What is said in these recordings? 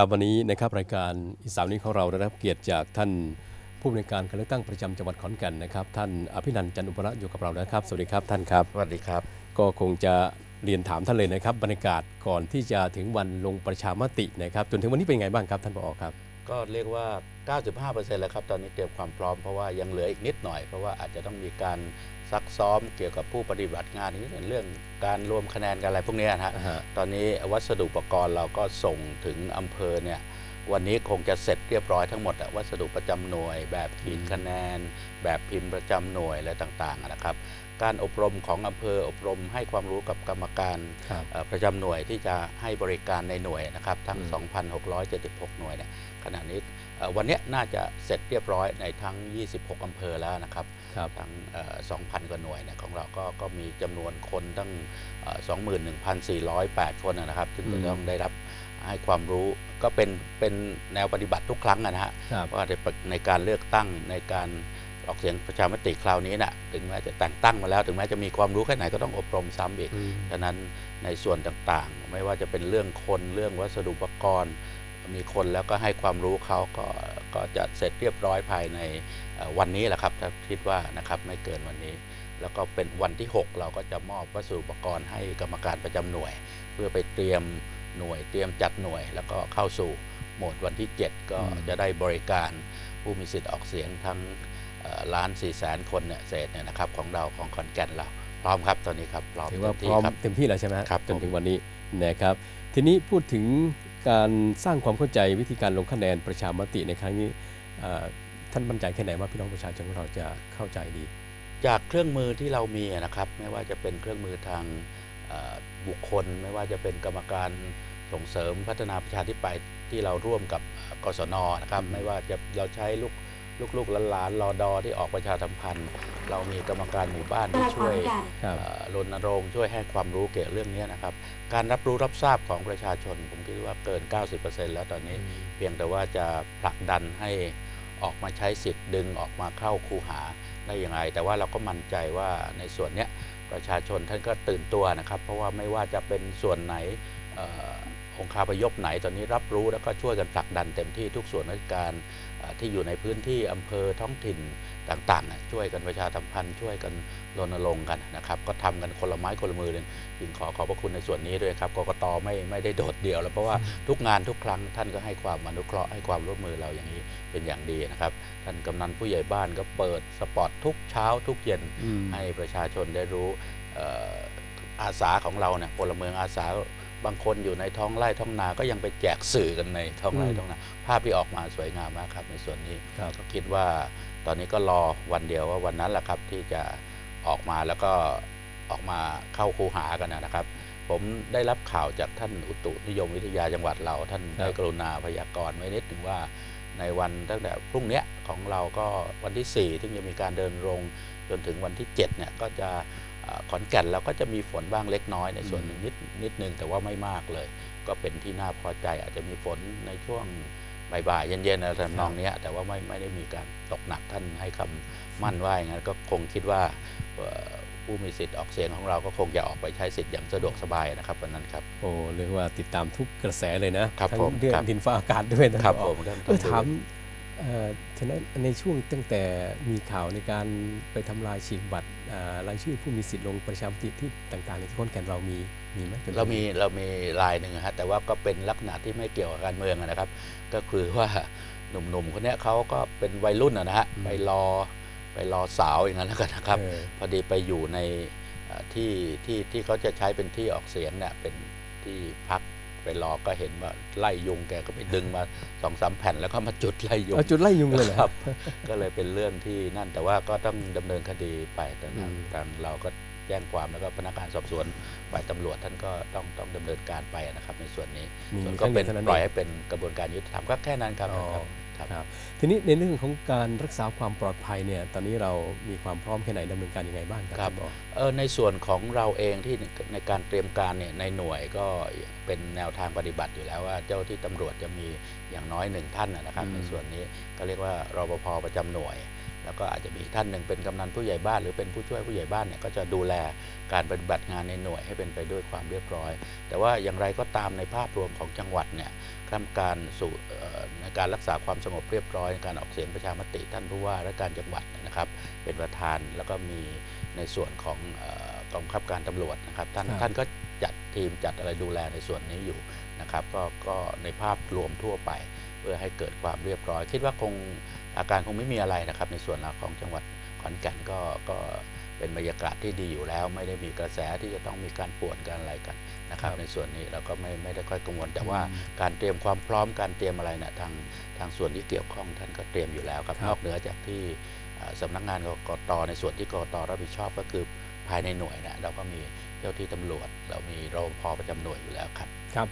ครับวันนี้นะครับรายการอีสานนี้ของเราได้รับเกียรติจากท่านผู้อำนวยการการเลือกตั้งประจำจังหวัดขอนแก่นนะครับ ท่านอภินันท์จันทร์อุประอยู่กับเรานะครับ สวัสดีครับท่านครับ สวัสดีครับ ก็คงจะเรียนถามท่านเลยนะครับ บรรยากาศก่อนที่จะถึงวันลงประชามตินะครับ จนถึงวันนี้เป็นไงบ้างครับ ท่านผอครับ ก็เรียกว่า 95%แล้วครับ ตอนนี้เตรียมความพร้อมเพราะว่ายังเหลืออีกนิดหน่อย เพราะว่าอาจจะต้องมีการ ซักซ้อมเกี่ยวกับผู้ปฏิบัติงานนี้เรื่องการรวมคะแนนกันอะไรพวกเนี้ยนะฮะอ่าฮะตอนนี้วัสดุอุปกรณ์เราก็ส่งถึงอำเภอเนี่ยวันนี้คงจะเสร็จเรียบร้อยทั้งหมดอะวัสดุประจำหน่วย แบบขีดคะแนน แบบพิมพ์ประจำหน่วยอะไรต่างๆอะนะครับ การอบรมของอำเภออบรมให้ความรู้กับกรรมการครับเอ่อประจำหน่วยที่จะให้บริการในหน่วยนะครับ ทั้งอืม2,676 หน่วยเนี่ยขณะนี้เอ่อ วันเนี้ยน่าจะเสร็จเรียบร้อยในทั้ง 26 อำเภอแล้วนะครับครับทั้งเอ่อ2,000 กว่าหน่วยเนี่ยของเราก็ก็มีจำนวนคนตั้งเอ่อ21,408 คนนะครับ ซึ่งจะต้องได้รับให้ความรู้ก็เป็นเป็นแนวปฏิบัติทุกครั้งอะนะฮะครับว่าในในการเลือกตั้งในการออกเสียงประชามติคราวนี้น่ะถึงแม้จะแต่งตั้งมาแล้ว ถึงแม้จะมีความรู้แค่ไหนก็ต้องอบรมซ้ำอีกอืมฉะนั้นในส่วนต่างๆ ไม่ว่าจะเป็นเรื่องคนเรื่องวัสดุอุปกรณ์ มีคนแล้วก็ให้ความรู้เขาก็ก็จะเสร็จเรียบร้อยภายในเอ่อวันนี้แหละครับถ้าคิดว่านะครับไม่เกินวันนี้ แล้วก็เป็นวันที่ 6 เราก็จะมอบวัสดุอุปกรณ์ให้กรรมการประจำหน่วย เพื่อไปเตรียมหน่วย เตรียมจัดหน่วย แล้วก็เข้าสู่โหมดวันที่ 7 ก็อืมจะได้บริการผู้มีสิทธิ์ออกเสียงทั้งเอ่อล้านสี่แสนคนเนี่ยเศษเนี่ยนะครับของเราของขอนแก่นเราพร้อมครับตอนนี้ครับพร้อมถือว่าเต็มพร้อมที่ครับเต็มที่แล้วใช่ไหมฮะครับจนผมถึงวันนี้นะครับทีนี้พูดถึง การสร้างความเข้าใจวิธีการลงคะแนนประชามติในครั้งนี้ท่านมั่นใจแค่ไหนว่าพี่น้องประชาชนของเราจะเข้าใจดี จากเครื่องมือที่เรามีนะครับ ไม่ว่าจะเป็นเครื่องมือทางบุคคล ไม่ว่าจะเป็นกรรมการส่งเสริมพัฒนาประชาธิปไตยที่เราร่วมกับกศนนะครับ ไม่ว่าจะเราใช้ลูก ลูกๆหลานๆรอดอที่ออกประชาสัมพันธ์ เรามีกรรมการหมู่บ้านที่ช่วยครับเอ่อรณรงค์ช่วยให้ความรู้เกี่ยวกับเรื่องนี้นะครับ การรับรู้รับทราบของประชาชน ผมคิดว่าเกิน 90%แล้วตอนนี้ เพียงแต่ว่าจะผลักดันให้ออกมาใช้สิทธิ์ดึงออกมาเข้าคูหาได้ยังไงแต่ว่าเราก็มั่นใจว่าในส่วนเนี้ยประชาชนท่านก็ตื่นตัวนะครับ เพราะว่าไม่ว่าจะเป็นส่วนไหนเออ องค์คาพยพไหนตอนนี้รับรู้แล้วก็ช่วยกันผลักดันเต็มที่ทุกส่วนราชการเอ่อที่อยู่ในพื้นที่อำเภอท้องถิ่นต่างๆน่ะช่วยกันประชาสัมพันธ์ช่วยกันรณรงค์กันนะครับก็ทำกันคนละไม้คนละมือเลยจึงขอขอบพระคุณในส่วนนี้ด้วยครับกกตไม่ไม่ได้โดดเดี่ยวแล้วเพราะว่าทุกงานทุกครั้งท่านก็ให้ความอนุเคราะห์ให้ความร่วมมือเราอย่างนี้เป็นอย่างดีนะครับ ท่านกำนันผู้ใหญ่บ้านก็เปิดสปอตทุกเช้าทุกเย็นอืมให้ประชาชนได้รู้เอ่ออาสาของเราเนี่ยพลเมืองอาสา บางคนอยู่ในท้องไร่ท้องนาก็ยังไปแจกสื่อกันในท้องไร่อืมท้องนาภาพที่ออกมาสวยงามมากครับในส่วนนี้ครับก็คิดว่าตอนนี้ก็รอวันเดียวว่าวันนั้นแหละครับที่จะออกมาแล้วก็ออกมาเข้าคูหากันนะครับ ผมได้รับข่าวจากท่านอุตุนิยมวิทยาจังหวัดเรา ท่านครับได้กรุณาพยากรณ์ไว้นิดหนึ่งว่าในวันตั้งแต่พรุ่งเนี้ยของเราก็วันที่4ที่จะมีการเดินรงจนถึงวันที่7เนี่ยก็จะเอ่อ ขอนแก่นเราก็จะมีฝนบ้างเล็กน้อยในส่วนหนึ่งนิดนิดนึงแต่ว่าไม่มากเลย ก็เป็นที่น่าพอใจอาจจะมีฝนในช่วงบ่ายๆเย็นๆอะไรทำนองเนี้ยแต่ว่าไม่ไม่ได้มีการตกหนักท่านให้คำมั่นว่าอย่างนั้นก็คงคิดว่าเอ่อผู้มีสิทธิ์ออกเสียงของเราก็คงจะออกไปใช้สิทธิ์อย่างสะดวกสบายนะครับวันนั้นครับโอ้เรียกว่าติดตามทุกกระแสเลยนะครับทั้งผมเรื่องครับดินฟ้าอากาศด้วยนะครับผผอมท่านเออถามเอ่อ ฉะนั้นในช่วงตั้งแต่มีข่าวในการไปทำลายฉีกบัตรอ่ารายชื่อผู้มีสิทธิ์ลงประชามติที่ต่างๆในที่ขอนแก่นเรามีมีไหมจนถึงเรามีเรามีลายหนึ่งอะฮะแต่ว่าก็เป็นลักษณะที่ไม่เกี่ยวกับการเมืองอะนะครับ ก็คือว่าหนุ่มๆคนเนี้ยเขาก็เป็นวัยรุ่นอะนะฮะไปรอไปรอสาวอย่างนั้นแล้วกันนะครับเออพอดีไปอยู่ในเอ่อที่ที่ที่เขาจะใช้เป็นที่ออกเสียงเนี่ยเป็นที่พัก ไปรอก็เห็นว่าไล่ยุงแกก็ไปดึงมาสองสามแผ่นแล้วก็มาจุดไล่ยุงเอาจุดไล่ยุงเลยเหรอครับ ก็เลยเป็นเรื่องที่นั่นแต่ว่าก็ต้องดำเนินคดีไปทางอืมทางเราก็แจ้งความแล้วก็พนักงานสอบสวนฝ่ายตำรวจท่านก็ต้องต้องดำเนินการไปนะครับในส่วนนี้มีส่วนคก็รั้งเป็เดียนวเท่านั้นปล่อยเองให้เป็นกระบวนการยุติธรรมก็แค่นั้นครับอ๋อ ครับครับทีนี้ในเรื่องของการรักษาความปลอดภัยเนี่ยตอนนี้เรามีความพร้อมแค่ไหนดำเนินการยังไงบ้างครับครับท่านผอเออในส่วนของเราเองที่ในการเตรียมการเนี่ยในหน่วยก็เป็นแนวทางปฏิบัติอยู่แล้วว่าเจ้าที่ตำรวจจะมีอย่างน้อยหนึ่งท่านนะนะครับในส่วนนี้ก็เรียกว่ารปภประจำหน่วย แล้วก็อาจจะมีท่านหนึ่งเป็นกำนันผู้ใหญ่บ้าน หรือเป็นผู้ช่วยผู้ใหญ่บ้านเนี่ยก็จะดูแลการปฏิบัติงานในหน่วยให้เป็นไปด้วยความเรียบร้อย แต่ว่าอย่างไรก็ตามในภาพรวมของจังหวัดเนี่ยกรรมการสู่เอ่อในการรักษาความสงบเรียบร้อยในการออกเสียงประชามติท่านผู้ว่าราชการจังหวัดนะครับเป็นประธานแล้วก็มีในส่วนของเอ่อกองบังคับการตำรวจนะครับท่านครับท่านก็จัดทีมจัดอะไรดูแลในส่วนนี้อยู่นะครับก็ก็ในภาพรวมทั่วไปเพื่อให้เกิดความเรียบร้อย คิดว่าคงอาการคงไม่มีอะไรนะครับ ในส่วนของจังหวัดขอนแก่นก็ก็เป็นบรรยากาศที่ดีอยู่แล้ว ไม่ได้มีกระแสที่จะต้องมีการป่วนการอะไรกันนะครับ ในส่วนนี้เราก็ไม่ไม่ได้ค่อยกังวล แต่ว่าการเตรียมความพร้อมการเตรียมอะไรเนี่ยทางทางส่วนที่เกี่ยวข้องท่านก็เตรียมอยู่แล้วครับครับนอกเหนือจากที่เอ่อสำนักงานกกตในส่วนที่กกตรับผิดชอบก็คือภายในหน่วยเนี่ยเราก็มีเจ้าที่ตำรวจ เรามีรปภประจำหน่วยอยู่แล้วครับครับ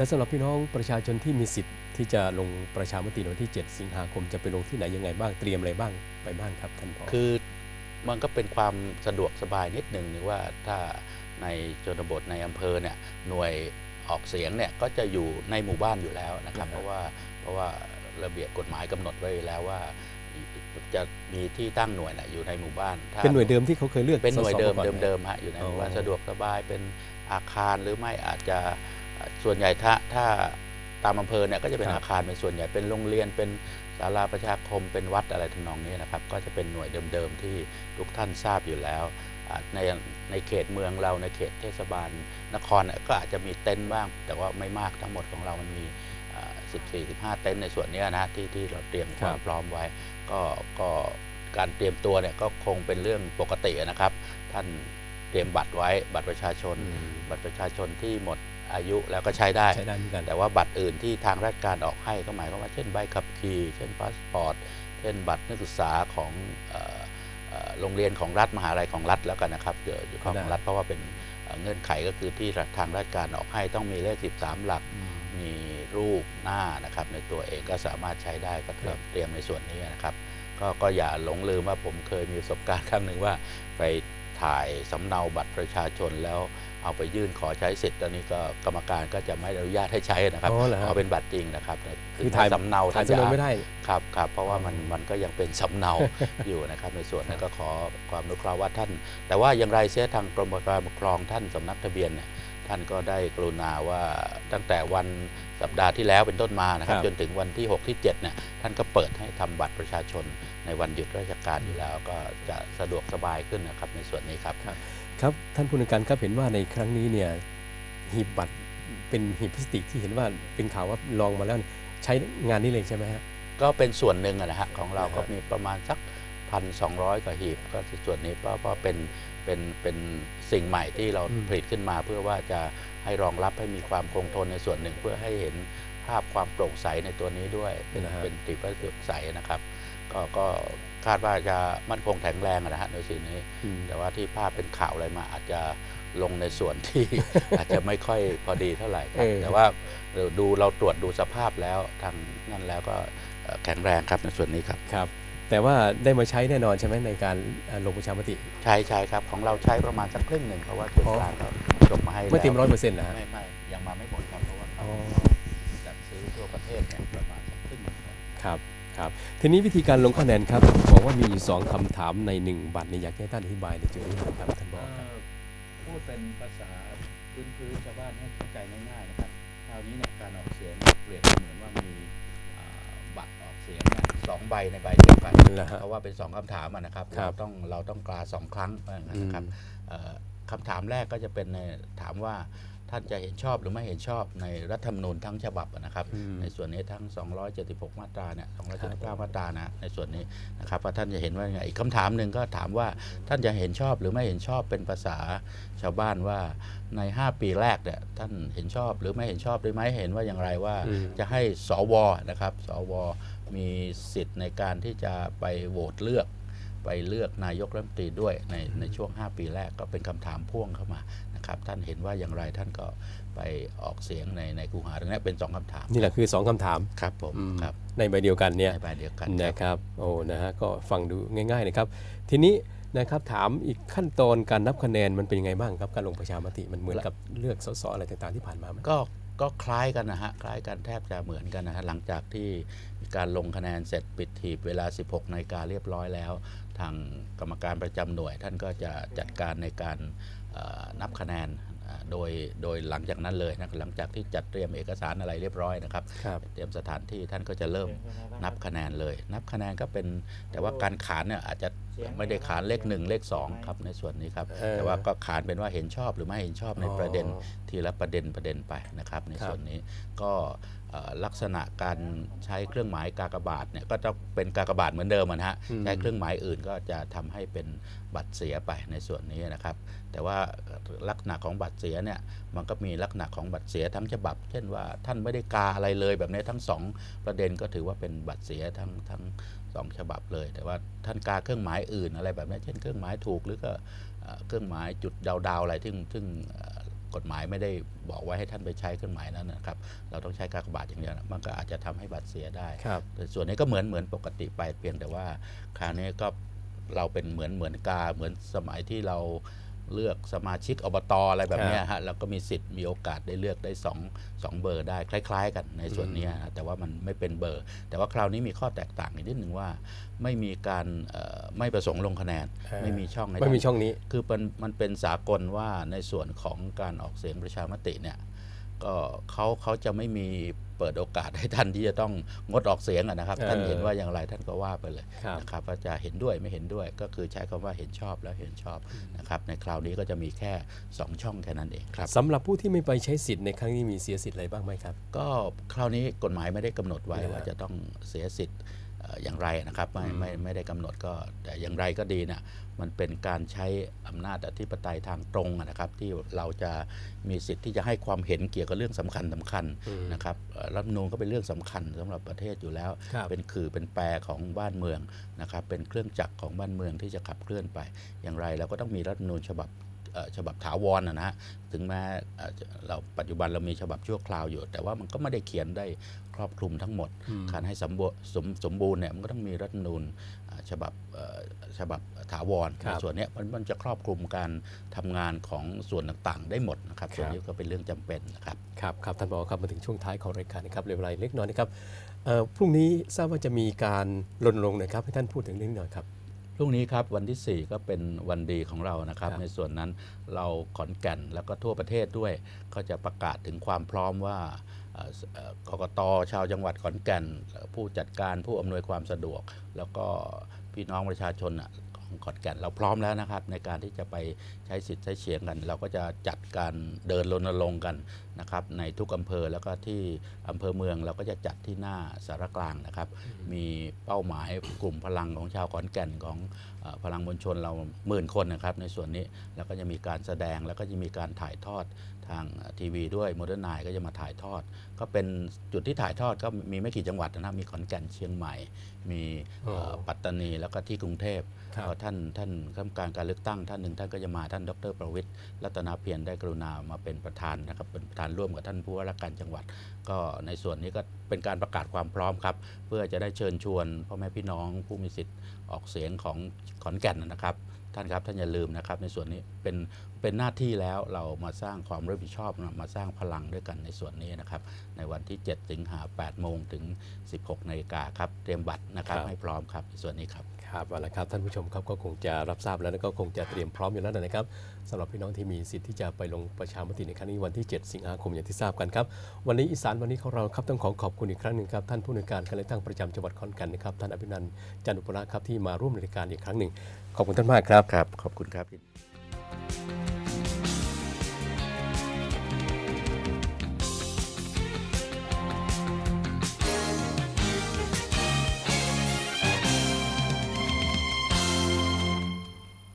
และสำหรับพี่น้องประชาชนที่มีสิทธิ์ที่จะลงประชามติในวันที่ 7 สิงหาคมจะไปลงที่ไหนยังไงบ้างเตรียมอะไรบ้างไปบ้างครับท่านผอคือมันก็เป็นความสะดวกสบายนิดหนึ่งนึกว่าถ้าในชนบทในอำเภอเนี่ยหน่วยออกเสียงเนี่ยก็จะอยู่ในหมู่บ้านอยู่แล้วนะครับ เพราะว่าเพราะว่าระเบียบกฎหมายกำหนดไว้แล้วว่าจะมีที่ตั้งหน่วยน่ะอยู่ในหมู่บ้านถ้าเป็นหน่วยเดิมที่เขาเคยเลือกเป็นหน่วยสสเดิมก่อนเดิมไหเดิมฮะอยู่ในหมู่บ้านอ๋อสะดวกสบายเป็นอาคารหรือไม่อาจจะ ส่วนใหญ่ถ้าถ้าตามอำเภอเนี่ยก็จะเป็นครับอาคารเป็นส่วนใหญ่เป็นโรงเรียนเป็นศาลาประชาคมเป็นวัดอะไรทำนองนี้นะครับ ก็จะเป็นหน่วยเดิมๆที่ทุกท่านทราบอยู่แล้วอ่าในในเขตเมืองเราในเขตเทศบาลนครเนี่ยก็อาจจะมีเต็นท์บ้าง แต่ว่าไม่มากทั้งหมดของเรามันมีอ่า14 15 เต็นท์ในส่วนเนี้ยนะที่ที่เราเตรียมความพร้อมไว้ ก็ก็การเตรียมตัวเนี่ยก็คงเป็นเรื่องปกตินะครับ ท่านเตรียมบัตรไว้บัตรประชาชนอืมบัตรประชาชนที่หมด อายุแล้วก็ใช้ได้ ใช้ได้เหมือนกัน แต่ว่าบัตรอื่นที่ทางราชการออกให้ก็หมายความว่าเช่นใบขับขี่ เช่นพาสปอร์ต เช่นบัตรนักศึกษาของเอ่อเอ่อโรงเรียนของรัฐมหาลัยของรัฐแล้วกันนะครับเดี๋ยวอยู่ของรัฐเพราะว่าเป็นเอ่อเงื่อนไขก็คือที่ทางราชการออกให้ต้องมีเลข 13 หลัก มีรูปหน้านะครับในตัวเองก็สามารถใช้ได้ก็เตรียมเตรียมในส่วนนี้นะครับ ก็ก็อย่าหลงลืมว่าผมเคยมีประสบการณ์ครั้งหนึ่งว่าไปถ่ายสำเนาบัตรประชาชนแล้ว เอาไปยื่นขอใช้สิทธิ์ตอนนี้ก็กรรมการก็จะไม่อนุญาตให้ใช้นะครับอ๋อเหรอฮะเอาเป็นบัตรจริงนะครับคือถ่าย สำเนาถ่ายท่นสำเนาจะไม่ได้ ครับครับเพราะว่ามันอ๋อมันก็ยังเป็นสำเนา อยู่นะครับในส่วนนั้นก็ขอความอนุเคราะห์ว่าท่าน แต่ว่าอย่างไรเสียทางกรมการปกครองท่านสำนักทะเบียนเนี่ยท่านก็ได้กรุณาว่าตั้งแต่วันสัปดาห์ที่แล้วเป็นต้นมานะครับ ครับ จนถึงวันที่ 6 ที่7เนี่ยท่านก็เปิดให้ทำบัตรประชาชนในวันหยุดราชการอยู่แล้วก็จะสะดวกสบายขึ้นนะครับในส่วนนี้ครับ ครับท่านผู้ในวยการครับเห็นว่าในครั้งนี้เนี่ยหีบบัตรเป็นหีบพลาสติกที่เห็นว่าเป็นข่าวว่าลองมาแล้วใช้งานนี้เลยใช่ไหมฮะก็เป็นส่วนหนึ่งอะนะฮะของเรานะฮะก็มีประมาณสักพันสองกว่าหีบ ก็ส่วนนี้ก็ก็เป็นเป็นเป็นสิ่งใหม่ที่เราผลิตขึ้นมา เพื่อว่าจะให้รองรับให้มีความคงทนในส่วนหนึ่ง เพื่อให้เห็นภาพความโปร่งใสในตัวนี้ด้วยเป็นเป็นติพลาสติกใสนะครับ ก็ก็ คาดว่าจะมั่นคงแข็งแรงอะนะฮะในสิ่งนี้อืมแต่ว่าที่ภาพเป็นข่าวอะไรมาอาจจะลงในส่วนที่ อาจจะไม่ค่อยพอดีเท่าไหร่ครับเออแต่ว่าเราดูเราตรวจดูสภาพแล้วทางนั่นแล้วก็เอ่อแข็งแรงครับในส่วนนี้ครับครับ แต่ว่าได้มาใช้แน่นอนใช่ไหมในการอ่าลงประชามติใช่ใช่ครับของเราใช้ประมาณสักครึ่งหนึ่งเพราะว่าส่วนอ๋อกลางก็จบมาให้ไม่เต็มแล้วร้อยเปอร์เซ็นต์นะฮะไม่ไม่ยังมาไม่หมดครับเพราะว่าเขาอ๋อจัดซื้อทั่วประเทศเนี่ยประมาณสักครึ่งหนึ่งครับ ครับครับทีนี้วิธีการลงคะแนนครับบอกว่ามีอยู่สองคำถามในหนึ่งบัตรเนี่ยอยากให้ท่านอธิบายในจุดนี้หน่อยครับท่านบอกครับพูดเป็นภาษาพื้นพื้นชาวบ้านให้เข้าใจง่ายๆนะครับคราวนี้เนี่ยการออกเสียงเปรียบเหมือนว่ามีอ่าบัตรออกเสียงเนี่ยสองใบในใบเดียวกันเหรอฮะเพราะว่าเป็นสองคำถามอะนะครับครัเราบต้องเราต้องกาสองครั้งว่าอย่างนั้นนะครับอืมเอ่อคำถามแรกก็จะเป็นในถามว่า ท่านจะเห็นชอบหรือไม่เห็นชอบในรัฐธรรมนูญทั้งฉบับอะนะครับอืมในส่วนนี้ทั้ง 276 มาตราเนี่ย279 มาตรานะในส่วนนี้นะครับว่าท่านจะเห็นว่ายังไงอีกคำถามหนึ่งก็ถามว่าท่านจะเห็นชอบหรือไม่เห็นชอบเป็นภาษาชาวบ้านว่าใน 5 ปีแรกเนี่ยท่านเห็นชอบหรือไม่เห็นชอบหรือไม่เห็นว่าอย่างไรว่าอืมจะให้สวนะครับสวมีสิทธิ์ในการที่จะไปโหวตเลือกไปเลือกนายกรัฐมนตรีด้วยในในช่วง 5 ปีแรกก็เป็นคำถามพ่วงเข้ามา นะครับ ท่านเห็นว่าอย่างไรท่านก็ไปออกเสียงในในคูหาตรงนี้เป็นสองคำถามนี่แหละคือสองคำถามครับผมอืมครับในใบเดียวกันเนี่ยในแบบเดียวกันนะครับโอ้นะฮะก็ฟังดูง่าย ๆนะครับ ทีนี้นะครับถามอีกขั้นตอนการนับคะแนนมันเป็นยังไงบ้างครับการลงประชามติมันเหมือนกับเลือกสสอะไรต่างๆที่ผ่านมาไหมก็ก็คล้ายกันนะฮะคล้ายกันแทบจะเหมือนกันนะฮะหลังจากที่มีการลงคะแนนเสร็จปิดหีบเวลา 16นาฬิกาเรียบร้อยแล้ว ทางกรรมการประจำหน่วย ท่านก็จะจัดการในการเอ่อ นับคะแนนอ่าโดยโดยหลังจากนั้นเลยนะหลังจากที่จัดเตรียมเอกสารอะไรเรียบร้อยนะครับครับ เตรียมสถานที่ท่านก็จะเริ่มนับคะแนนเลย นับคะแนนก็เป็นแต่ว่าการขานเนี่ยอาจจะ ไม่ได้ขานเลขหนึ่งเลขสองครับในส่วนนี้ครับเออแต่ว่าก็ขานเป็นว่าเห็นชอบหรือไม่เห็นชอบในอ๋อประเด็นทีละประเด็นประเด็นไปนะครับในครับส่วนนี้ก็เอ่อลักษณะการใช้เครื่องหมายกากบาทเนี่ยก็จะเป็นกากบาทเหมือนเดิมอะนะฮะอืมใช้เครื่องหมายอื่นก็จะทำให้เป็นบัตรเสียไปในส่วนนี้นะครับ แต่ว่าลักษณะของบัตรเสียเนี่ยมันก็มีลักษณะของบัตรเสียทั้งฉบับ เช่นว่าท่านไม่ได้กาอะไรเลยแบบนี้ทั้งสองประเด็นก็ถือว่าเป็นบัตรเสียทั้งทั้งสองฉบับเลย แต่ว่าท่านกาเครื่องหมายอื่นอะไรแบบนี้เช่นเครื่องหมายถูกหรือก็เอ่อเครื่องหมายจุดดาวๆอะไรซึ่งซึ่งเอ่อกฎหมายไม่ได้บอกไว้ให้ท่านไปใช้เครื่องหมายนั้นนะครับ เราต้องใช้กากบาทอย่างเดียวนะมันก็อาจจะทำให้บัตรเสียได้ครับแต่ส่วนนี้ก็เหมือนเหมือนปกติไปเพียงแต่ว่าคราวนี้ก็เราเป็นเหมือนเหมือนกาเหมือนสมัยที่เรา เลือกสมาชิกอบตอะไรแบบเนี้ยฮะเราก็มีสิทธิ์มีโอกาสได้เลือกได้สองสองเบอร์ได้คล้าย ๆ กันในส่วนเนี้ยฮะแต่ว่ามันไม่เป็นเบอร์ แต่ว่าคราวนี้มีข้อแตกต่างอีกนิดหนึ่งว่า ไม่มีการเอ่อไม่ประสงค์ลงคะแนนเออไม่มีช่องให้ไม่มีท่านช่องนี้ คือมันมันเป็นสากลว่าในส่วนของการออกเสียงประชามติเนี่ย ก็เขาเขาจะไม่มีเปิดโอกาสให้ท่านที่จะต้องงดออกเสียงอะนะครับเออท่านเห็นว่าอย่างไรท่านก็ว่าไปเลยครับนะครับว่าจะเห็นด้วยไม่เห็นด้วยก็คือใช้คำว่าเห็นชอบแล้วเห็นชอบนะครับในคราวนี้ก็จะมีแค่ 2 ช่องแค่นั้นเองครับสำหรับผู้ที่ไม่ไปใช้สิทธิ์ในครั้งนี้มีเสียสิทธิ์อะไรบ้างไหมครับ ก็คราวนี้กฎหมายไม่ได้กำหนดไว้นะฮะว่าจะต้องเสียสิทธิ์เอ่ออย่างไรนะครับไม่อืมไม่ไม่ได้กำหนดก็แต่อย่างไรก็ดีนะมันเป็นการใช้อำนาจอธิปไตยทางตรงอะนะครับ ที่เราจะมีสิทธิ์ที่จะให้ความเห็นเกี่ยวกับเรื่องสำคัญสคัญๆอืมนะครับเอ่อรัฐธรรมนูญก็เป็นเรื่องสำคัญสำหรับประเทศอยู่แล้วครับเป็นขื่อเป็นแปรของบ้านเมืองนะครับ เป็นเครื่องจักรของบ้านเมืองที่จะขับเคลื่อนไป อย่างไรเราก็ต้องมีรัฐธรรมนูญฉบับเอ่อฉบับถาวรนะนะฮะถึงแม้เอ่อจะเราปัจจุบันเรามีฉบับชั่วคราวอยู่ แต่ว่ามันก็ไม่ได้เขียนได้ค รอบคลุมทั้งหมดอืมการให้สมบูรณ์สมสมบูรณ์เนี่ยมันก็ต้องมีรัฐธรรมนูญอ่าฉบับเอ่อฉบับถาวรครับในส่วนเนี้ยมันมันจะครอบคลุมการทำงานของส่วนต่างๆ ได้หมดนะครับครับส่วนนี้ก็เป็นเรื่องจำเป็นนะครับครับครับท่านบอกครับมาถึงช่วงท้ายของรายการนะครับเหลยเวลาเล็กน้อยนะครับเอ่อพรุ่งนี้ทราบว่าจะมีการรณรงค์หนะครับให้ท่านพูดถึงเรื่องนี้หน่อยครับพรุ่งนี้ครับวันที่ 4 ก็เป็นวันดีของเรานะครับครับในส่วนนั้นเราขอนแก่นแล้วก็ทั่วประเทศด้วย ก็จะประกาศถึงความพร้อมว่าเอ่อเอ่อ กกตชาวจังหวัดขอนแก่นเอ่อผู้จัดการผู้อำนวยความสะดวก แล้วก็พี่น้องประชาชนน่ะของขอนแก่นเราพร้อมแล้วนะครับ ในการที่จะไปใช้สิทธิ์ใช้เสียงกัน เราก็จะจัดการเดินรณรงค์กันนะครับในทุกอำเภอแล้วก็ที่อำเภอเมืองเราก็จะจัดที่หน้าสารกลางนะครับ มีเป้าหมายกลุ่มพลังของชาวขอนแก่นของเอ่อพลังมวลชนเราหมื่นคนนะครับในส่วนนี้แล้วก็จะมีการแสดงแล้วก็จะมีการถ่ายทอด ทางทีวีด้วยโมเดิร์นไนก็จะมาถ่ายทอด ก็เป็นจุดที่ถ่ายทอดก็มีไม่กี่จังหวัดนะครับมีขอนแก่นเชียงใหม่ มีเอ่ออ๋อปัตตานีแล้วก็ที่กรุงเทพครับก็ท่านท่านคณะกรรมการการเลือกตั้งท่านหนึ่งท่านก็จะมาท่านดรประวิทย์รัตนเพียรได้กรุณามาเป็นประธานนะครับเป็นประธานร่วมกับท่านผู้ว่าราชการจังหวัด ก็ในส่วนนี้ก็เป็นการประกาศความพร้อมครับ เพื่อจะได้เชิญชวนพ่อแม่พี่น้องผู้มีสิทธิ์ออกเสียงของขอนแก่นนะครับ ท่านครับท่านอย่าลืมนะครับในส่วนนี้เป็นเป็นหน้าที่แล้วเรามาสร้างความรับผิดชอบมาสร้างพลังด้วยกันในส่วนนี้นะครับในวันที่ 7 สิงหา8โมงถึง 16นาฬิกาครับเตรียมบัตรนะครับครับให้พร้อมครับในส่วนนี้ครับ ครับเอาละครับท่านผู้ชมครับก็คงจะรับทราบแล้วแล้วก็คงจะเตรียมพร้อมอยู่แล้วนะครับสำหรับพี่น้องที่มีสิทธิ์ที่จะไปลงประชามติในครั้งนี้วันที่ 7 สิงหาคมอย่างที่ทราบกันครับวันนี้อีสานวันนี้ของเราครับต้องขอขอบคุณอีกครั้งหนึ่งครับท่านผู้ในวยการการเลือกตั้งประจำจังหวัดขอนแก่นนะครับท่านอภินันท์จันทร์อุปราครับที่มาร่วมในรายการอีกครั้งหนึ่งขอบคุณท่านมากครับครับ ขอบคุณครับ